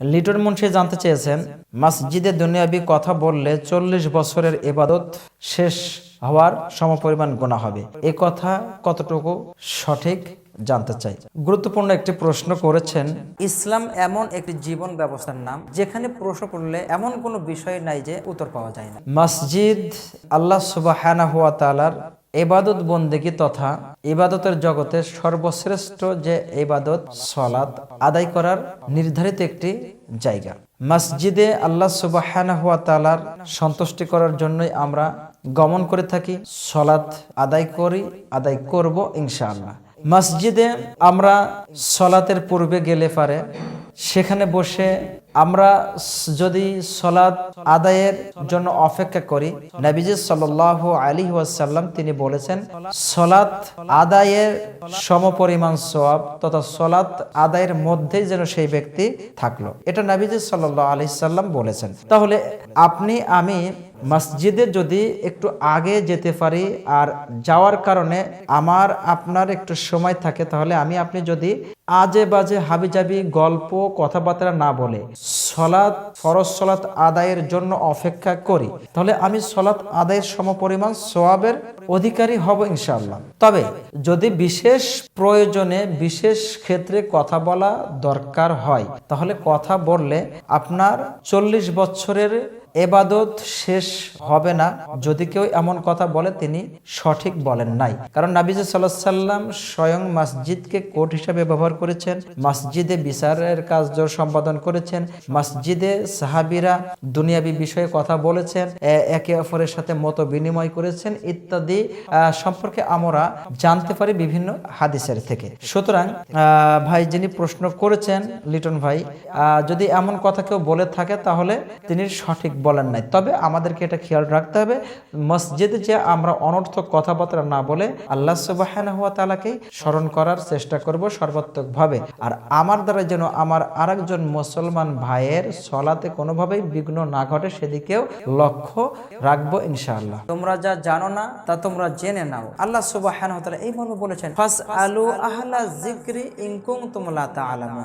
লিটন মুন্সি জানতে চেয়েছেন, মসজিদে দুনিয়াবি কথা বললে চল্লিশ বছরের এবাদত শেষ হওয়ার সমপরিমাণ গোনা হবে। এ কথা কতটুকু সঠিক জানতে চাই। গুরুত্বপূর্ণ একটি প্রশ্ন করেছেন, ইসলাম এমন একটি জীবন ব্যবস্থার নাম যেখানে প্রশ্ন করলে এমন কোনো বিষয় নাই যে উত্তর পাওয়া যায় না। মসজিদ আল্লাহ তালার এবাদত বন্দেগী তথা ইবাদতের জগতে সর্বশ্রেষ্ঠ যে এবাদত সলাৎ আদায় করার নির্ধারিত একটি জায়গা। মসজিদে আল্লাহ সুবাহানা হুয়া তালার সন্তুষ্টি করার জন্যই আমরা গমন করে থাকি সলাৎ আদায় করি, আদায় করব ইনশাআল্লাহ। মসজিদে আমরা সলাতের পূর্বে গেলে পারে, সেখানে বসে আমরা যদি সলাৎ আদায়ের জন্য অপেক্ষা করি, নবীজি সাল আলী ওয়াসাল্লাম তিনি বলেছেন, সলাৎ আদায়ের সমপরিমাণ সওয়াব তথা সলাৎ আদায়ের মধ্যেই যেন সেই ব্যক্তি থাকল। এটা নবীজি সাল আলি সাল্লাম বলেছেন। তাহলে আপনি, আমি মসজিদে যদি একটু আগে যেতে পারি আর যাওয়ার কারণে আমার, আপনার একটু সময় থাকে, তাহলে আমি, আপনি যদি আজে বাজে হাবিজাবি গল্প, কথাবার্তা না বলে সলাৎ, ফরজ সলাৎ আদায়ের জন্য অপেক্ষা করি। তাহলে আমি সলাৎ আদায়ের সমপরিমাণ সোয়াবের অধিকারী হব ইনশাল্লাহ তবে যদি বিশেষ প্রয়োজনে বিশেষ ক্ষেত্রে কথা বলা দরকার হয়, তাহলে কথা বললে আপনার চল্লিশ বছরের এবাদত শেষ হবে না। যদি কেউ এমন কথা বলে, তিনি সঠিক বলেন নাই। কারণ নাবিজ সাল্লাহ সাল্লাম স্বয়ং মসজিদকে কোর্ট হিসাবে ব্যবহার করেছেন, মসজিদে বিচারের কাজ সম্পাদন করেছেন, মসজিদে সাহাবিরা দুনিয়াবি বিষয়ে কথা বলেছেন একে অপরের সাথে মত বিনিময় করেছেন ইত্যাদি সম্পর্কে আমরা জানতে পারি বিভিন্ন হাদিসের থেকে। সুতরাং ভাই যিনি প্রশ্ন করেছেন, লিটন ভাই যদি এমন কথা কেউ বলে থাকে, তাহলে তিনি সঠিক বলেন নাই। তবে আমাদেরকে এটা খেয়াল রাখতে হবে, মসজিদে যে আমরা অনর্থক কথাবার্তা না বলে আল্লাহ সুবাহানা হুয়া তালাকেই স্মরণ করার চেষ্টা করব সর্বাত্মকভাবে। আর আমার দ্বারা যেন আমার আরেকজন মুসলমান ভাইয়ের সলাতে কোনোভাবেই বিঘ্ন না ঘটে, সেদিকেও লক্ষ্য রাখব ইনশাআল্লাহ। তোমরা যা জানো না, তা তোমরা জেনে নাও। আল্লাহ সুবাহানা হুয়া তাআলা এই মর্মে বলেছেন ফাস আলু আহলা জিক্রি ইনকুম তোমলা তা